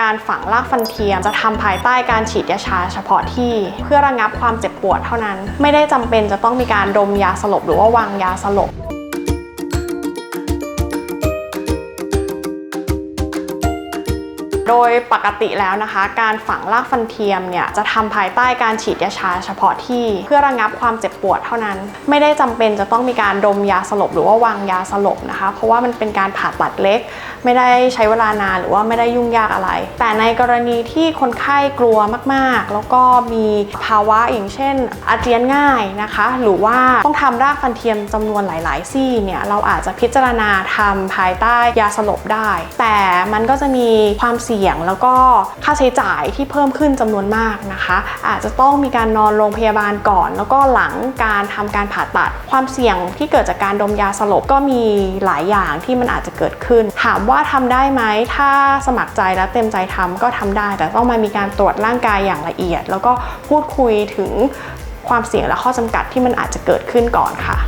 การฝังรากฟันเทียม จะทำภายใต้การฉีดยาชาเฉพาะที่ เพื่อระงับความเจ็บปวดเท่านั้น ไม่ได้จำเป็นจะต้องมีการดมยาสลบหรือว่าวางยาสลบ โดยปกติแล้วนะคะ การฝังรากฟันเทียมเนี่ยจะทำภายใต้การฉีดยาชาเฉพาะที่เพื่อระงับความเจ็บปวดเท่านั้น ไม่ได้จำเป็นจะต้องมีการดมยาสลบหรือว่าวางยาสลบนะคะ เพราะว่ามันเป็นการผ่าตัดเล็ก ไม่ได้ใช้เวลานานหรือว่าไม่ได้ยุ่งยากอะไร แต่ในกรณีที่คนไข้กลัวมากๆ แล้วก็มีภาวะอย่างเช่น อาเจียนง่ายนะคะ หรือว่าต้องทำรากฟันเทียมจำนวนหลาย ๆ ซี่เนี่ยเราอาจจะพิจารณาทำภายใต้ยาสลบได้ แต่มันก็จะมีความเสี่ยงแล้วก็ค่าใช้จ่ายที่เพิ่มขึ้นจำนวนมากนะคะ อาจจะต้องมีการนอนโรงพยาบาลก่อน แล้วก็หลังการทำการผ่าตัด ความเสี่ยงที่เกิดจากการดมยาสลบก็มีหลายอย่างที่มันอาจจะเกิดขึ้น ถามว่าทำได้ไหมถ้าสมัครใจและเต็มใจทำก็ทำได้ แต่ต้องมามีการตรวจร่างกายอย่างละเอียด แล้วก็พูดคุยถึงความเสี่ยงและข้อจำกัดที่มันอาจจะเกิดขึ้นก่อนค่ะ